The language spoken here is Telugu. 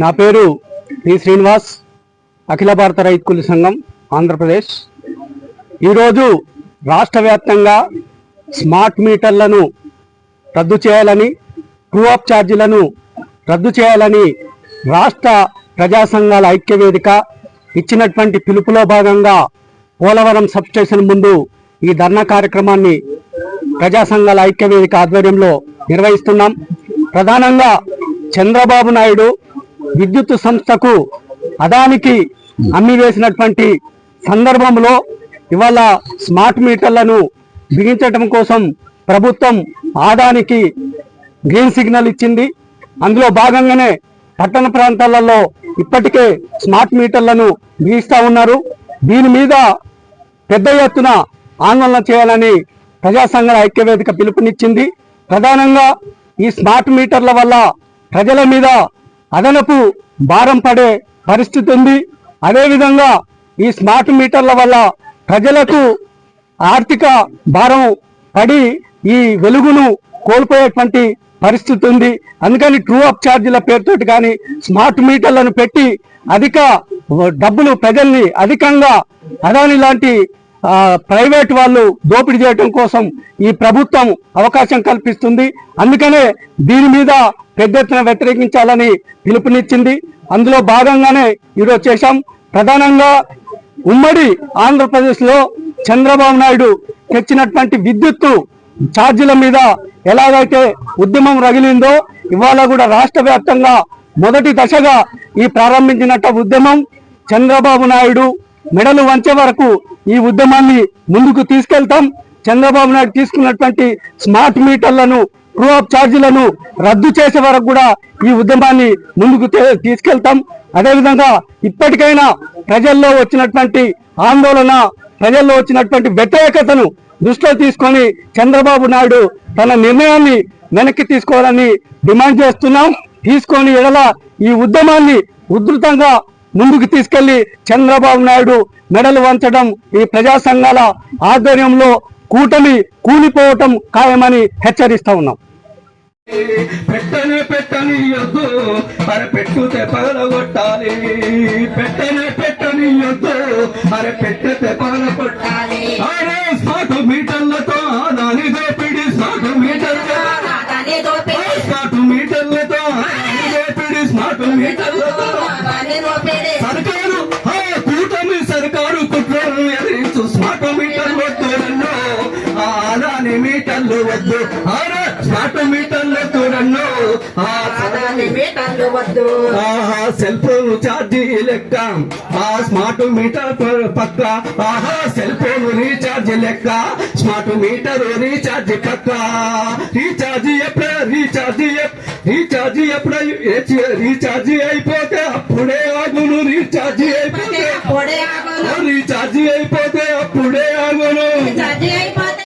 నా పేరు టి శ్రీనివాస్ అఖిల భారత రైతు కూలి సంఘం ఆంధ్రప్రదేశ్. ఈరోజు రాష్ట్ర వ్యాప్తంగా స్మార్ట్ మీటర్లను రద్దు చేయాలని ట్రూ అప్ ఛార్జీలను రద్దు చేయాలని రాష్ట్ర ప్రజా సంఘాల ఐక్యవేదిక ఇచ్చినటువంటి పిలుపులో భాగంగా పోలవరం సబ్స్టేషన్ ముందు ఈ ధర్నా కార్యక్రమాన్ని ప్రజా సంఘాల ఆధ్వర్యంలో నిర్వహిస్తున్నాం. ప్రధానంగా చంద్రబాబు నాయుడు విద్యుత్ సంస్థకు అదానికి అమ్మి వేసినటువంటి సందర్భంలో ఇవాళ స్మార్ట్ మీటర్లను బిగించడం కోసం ప్రభుత్వం ఆదానికి గ్రీన్ సిగ్నల్ ఇచ్చింది. అందులో భాగంగానే పట్టణ ప్రాంతాలలో ఇప్పటికే స్మార్ట్ మీటర్లను బిగిస్తా ఉన్నారు. దీని మీద పెద్ద ఎత్తున ఆందోళన చేయాలని ప్రజా సంఘాల ఐక్యవేదిక పిలుపునిచ్చింది. ప్రధానంగా ఈ స్మార్ట్ మీటర్ల వల్ల ప్రజల మీద అదనపు భారం పడే పరిస్థితి ఉంది. అదేవిధంగా ఈ స్మార్ట్ మీటర్ల వల్ల ప్రజలకు ఆర్థిక భారం పడి ఈ వెలుగును కోల్పోయేటువంటి పరిస్థితి ఉంది. అందుకని ట్రూ అప్ ఛార్జీల పేరుతోటి కానీ స్మార్ట్ మీటర్లను పెట్టి అధిక డబ్బులు ప్రజల్ని అధికంగా అదాని లాంటి ప్రైవేట్ వాళ్ళు దోపిడీ చేయడం కోసం ఈ ప్రభుత్వం అవకాశం కల్పిస్తుంది. అందుకనే దీని మీద పెద్ద ఎత్తున వ్యతిరేకించాలని పిలుపునిచ్చింది. అందులో భాగంగానే ఈరోజు చేశాం. ప్రధానంగా ఉమ్మడి ఆంధ్రప్రదేశ్లో చంద్రబాబు నాయుడు తెచ్చినటువంటి విద్యుత్తు ఛార్జీల మీద ఎలాగైతే ఉద్యమం రగిలిందో ఇవాళ కూడా రాష్ట్ర వ్యాప్తంగా మొదటి దశగా ఈ ప్రారంభించినట్టు ఉద్యమం చంద్రబాబు నాయుడు మెడలు వంచే వరకు ఈ ఉద్యమాన్ని ముందుకు తీసుకెళ్తాం. చంద్రబాబు నాయుడు తీసుకున్నటువంటి స్మార్ట్ మీటర్లను ట్రూ ఆఫ్ ఛార్జీలను రద్దు చేసే వరకు కూడా ఈ ఉద్యమాన్ని ముందుకు తీసుకెళ్తాం. అదేవిధంగా ఇప్పటికైనా ప్రజల్లో వచ్చినటువంటి ఆందోళన ప్రజల్లో వచ్చినటువంటి వ్యతిరేకతను దృష్టిలో తీసుకొని చంద్రబాబు నాయుడు తన నిర్ణయాన్ని వెనక్కి తీసుకోవాలని డిమాండ్ చేస్తున్నాం. తీసుకొని ఎడల ఈ ఉద్యమాన్ని ఉధృతంగా ముందుకు తీసుకెళ్ళి చంద్రబాబు నాయుడు మెడలు వంచడం ఈ ప్రజా సంఘాల ఆధ్వర్యంలో కూటమి కూలిపోవటం ఖాయమని హెచ్చరిస్తా ఉన్నాం. పెట్టనే పెట్టనియొద్దు అరే పెట్టుతే పగలగొట్టాలి. పెట్టనే పెట్టనియొద్దు అరే పెట్టతే పగలగొట్టాలి. అరే మీటర్లు వద్దు. స్మార్ట్ మీటర్లు చూడన్ను మీటర్లు వద్దు. ఆహా సెల్ ఫోన్ ఛార్జీ లెక్క. ఆ స్మార్ట్ మీటర్ పక్క. ఆహా సెల్ ఫోన్ రీఛార్జ్ లెక్క. స్మార్ట్ మీటర్ రీఛార్జ్ పక్క. రీఛార్జ్ ఎప్పుడే? రీఛార్జ్ రీఛార్జ్ ఎప్పుడే? రీఛార్జ్ అయిపోతే అప్పుడే ఆగును రీఛార్జ్ అయిపోతే రీఛార్జ్ అయిపోతే